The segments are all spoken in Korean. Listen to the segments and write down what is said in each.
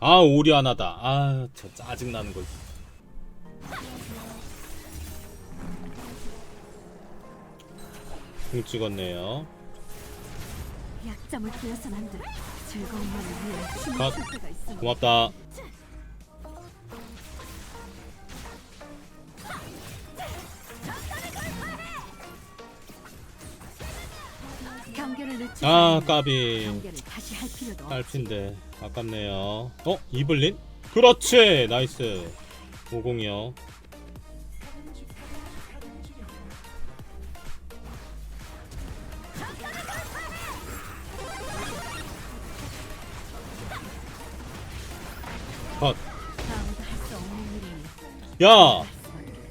아 오리아나다 아 저 짜증나는 거궁 찍었네요 약점을 보여선 안 돼. 즐거운 말을 위해 춤을 컷. 때가 있어. 고맙다 아 까비. 딸핀데 아깝네요 어? 이블린? 그렇지 나이스 50이요 컷 야!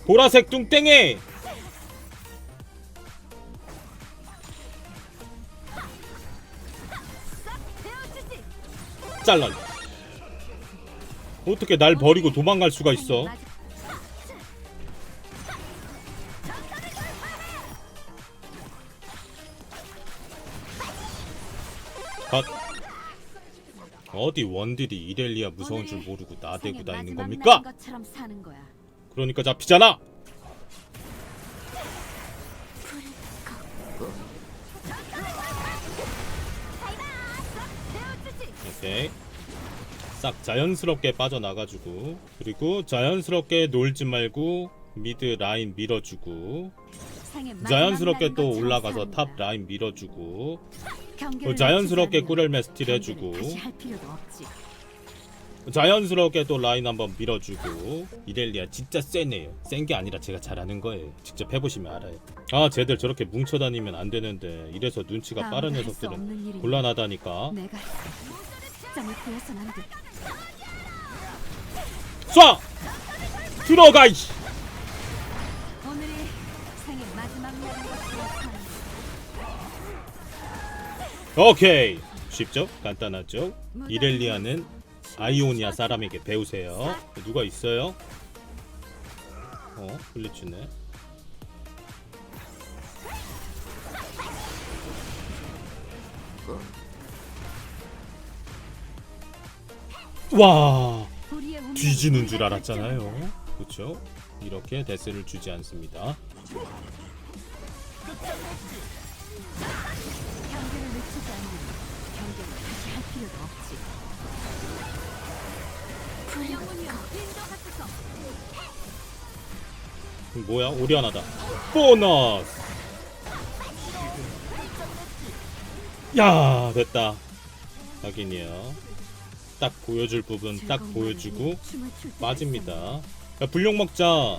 보라색 뚱땡이! 잘라. 어떻게 날 버리고 도망갈 수가 있어? 컷. 어디 원딜이 이렐리아 무서운 줄 모르고 나대고 다니는 겁니까? 그러니까 잡히잖아. 배워주지. 오케이. 싹 자연스럽게 빠져나가주고 그리고 자연스럽게 놀지 말고 미드 라인 밀어주고 자연스럽게 또 올라가서 탑. 라인 밀어주고 자연스럽게 꾸렐메 스틸 해주고. 자연스럽게 또 라인 한번 밀어주고 이렐리아 진짜 세네요 센 게 아니라 제가 잘하는 거예요 직접 해보시면 알아요 아 쟤들 저렇게 뭉쳐다니면 안 되는데 이래서 눈치가 빠른 녀석들은 곤란하다니까 내가 점을 보여선 안 돼. 쏴! 들어가 이씨 오늘이 생애 마지막 날인 것처럼 사는 거야. 오케이 쉽죠? 간단하죠? 이렐리아는 아이오니아 사람에게 배우세요 누가 있어요? 어? 블리츠네 와 뒤지는 줄 알았잖아요. 그렇죠? 이렇게 데스를 주지 않습니다. 뭐야? 오리아나다. 보너스! 야 됐다. 확인이요 딱 보여줄 부분 딱 보여주고 빠집니다. 야 불룡 먹자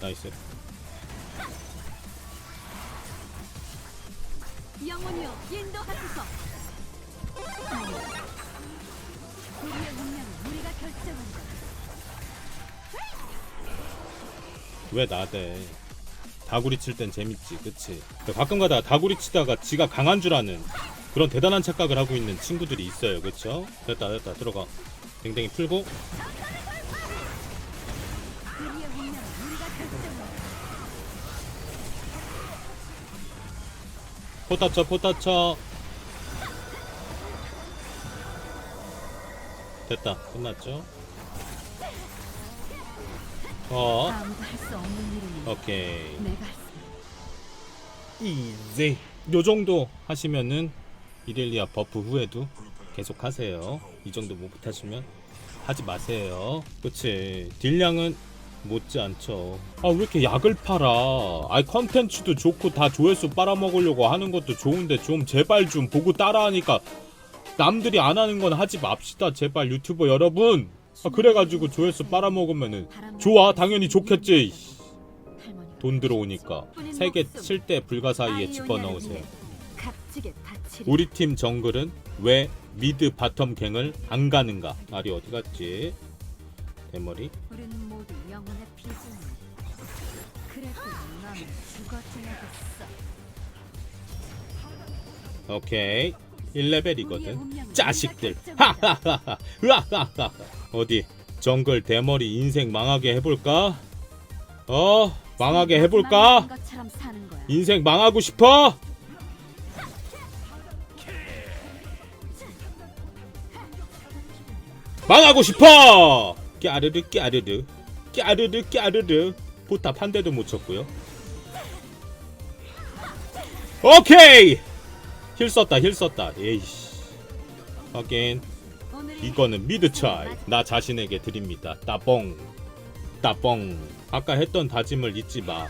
나이스 영혼이여, 인도하소서. 우리의 운명은 우리가 결정한다. 왜 나대 다구리 칠 땐 재밌지 그치 가끔 가다가 다구리 치다가 지가 강한 줄 아는 그런 대단한 착각을 하고 있는 친구들이 있어요. 그쵸 됐다 됐다. 들어가. 댕댕이 풀고. 우리의 운명은 우리가 결정한다. 포타 쳐 포타 쳐. 됐다. 끝났죠? 어. 오케이. 이제 요 정도 하시면은 이렐리아 버프 후에도 계속 하세요. 이 정도 못 하시면 하지 마세요. 그치? 딜량은 못지 않죠. 아 왜 이렇게 약을 팔아? 아이 컨텐츠도 좋고 다 조회수 빨아먹으려고 하는 것도 좋은데 좀 제발 좀 보고 따라하니까 남들이 안 하는 건 하지 맙시다 제발 유튜버 여러분. 아, 그래가지고 조회수 빨아먹으면은 좋아 당연히 좋겠지. 돈 들어오니까. 세개 칠 때 불가사의에 집어넣으세요. 우리 팀 정글은 왜 미드 바텀 갱을 안 가는가? 말이 어디 갔지? 대머리? 오케이 1레벨이거든 자식들 하하하하 으하하하 어디 정글 대머리 인생 망하게 해볼까? 어? 망하게 해볼까? 인생 망하고 싶어? 망하고 싶어! 깨르르 깨르르. 깨르르 깨르르. 포탑 한 대도 못 쳤고요. 오케이! 힐 썼다 힐 썼다. 에이씨. 확인. 이거는 미드 차이. 나 자신에게 드립니다. 따봉. 따봉. 아까 했던 다짐을 잊지 마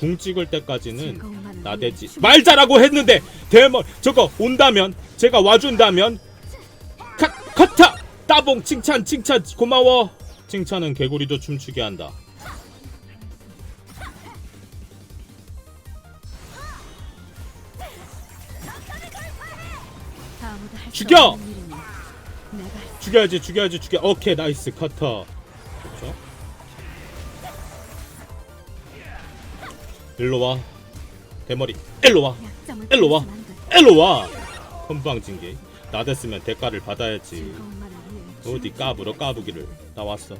궁 찍을 때까지는 나대지 말자라고 했는데 대머 저거 온다면 제가 와준다면 따봉 칭찬 칭찬 고마워. 칭찬은 개구리도 춤추게 한다. 죽여! 죽여야지 죽여야지 죽여. 오케이 나이스 커터. 그렇죠? 일로와. 대머리 일로와. 약점을 일로 와. 끼워선 안 돼. 일로와. 건방진게 나 됐으면 대가를 받아야지 어디 까불어 까부기를. 나 왔어.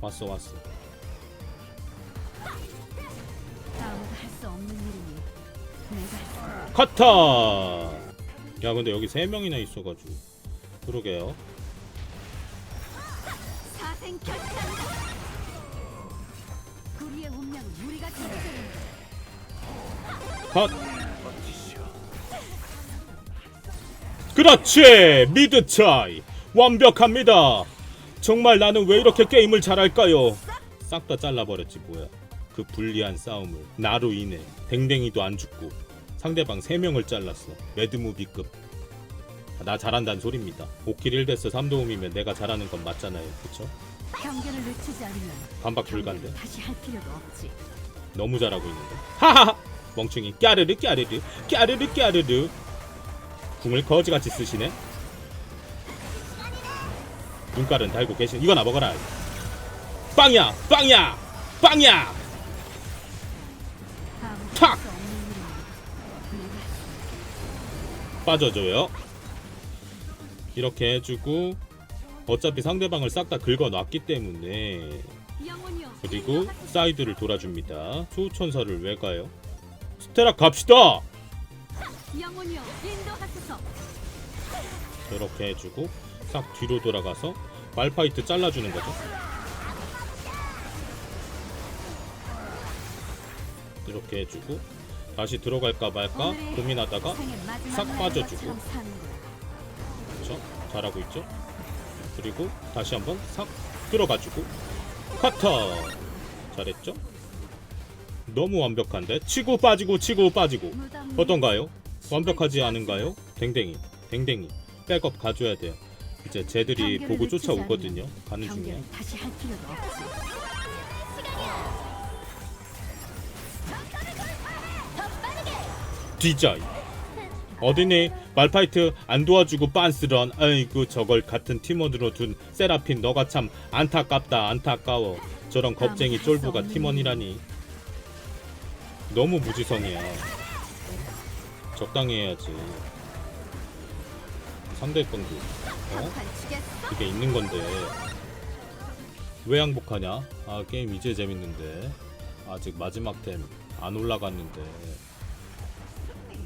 왔어 왔어. 아무도 할 수 없는 일이니 내가 할 커터! 야 근데 여기 세 명이나 있어가지고. 그러게요. 사생 결단이다. 우리의 운명은 우리가 결정한다. 컷! 그렇지! 미드 차이 완벽합니다. 정말 나는 왜 이렇게 게임을 잘할까요? 싹 다 잘라버렸지 뭐야. 그 불리한 싸움을. 나로 인해 댕댕이도 안 죽고 상대방 3명을 잘랐어. 매드무비급. 나 잘한다는 소리입니다. 5킬 1데스 3도움이면 내가 잘하는 건 맞잖아요. 그쵸? 경계를 늦추지 않으면 반박 불가인데. 다시 할 필요가 없지. 너무 잘하고 있는데. 하하하! 멍충이 깨르르 깨르르 깨르르 깨르르. 궁을 거지같이 쓰시네 눈깔은 달고 계신 이거나 먹어라 빵이야 빵이야 아무도 탁! 빠져줘요 이렇게 해주고 어차피 상대방을 싹 다 긁어놨기 때문에 그리고. 사이드를 돌아줍니다 소천사를 왜 가요 스테락 갑시다. 이렇게 해주고 싹 뒤로 돌아가서 말파이트 잘라주는 거죠. 이렇게 해주고 다시 들어갈까 말까 고민하다가 싹 빠져주고. 그렇죠? 잘하고 있죠. 그리고 다시 한번 싹 들어가지고 커터 잘했죠? 너무 완벽한데 치고 빠지고 치고 빠지고 어떤가요? 완벽하지 않은가요? 댕댕이, 댕댕이, 백업 가줘야 돼요. 이제 쟤들이 보고 쫓아오거든요. 가는. 경계를 다시 할 필요가 없지. 뒤져. 어디니? 말파이트 안 도와주고 빤스런. 아이고 저걸 같은 팀원으로 둔 세라핀 너가 참 안타깝다 안타까워. 저런 겁쟁이 쫄보가 팀원이라니. 너무 무지성이야. 적당히 해야지. 상대방도 어? 그게 있는 건데 왜 항복하냐? 아 게임 이제 재밌는데 아직 마지막 템 안 올라갔는데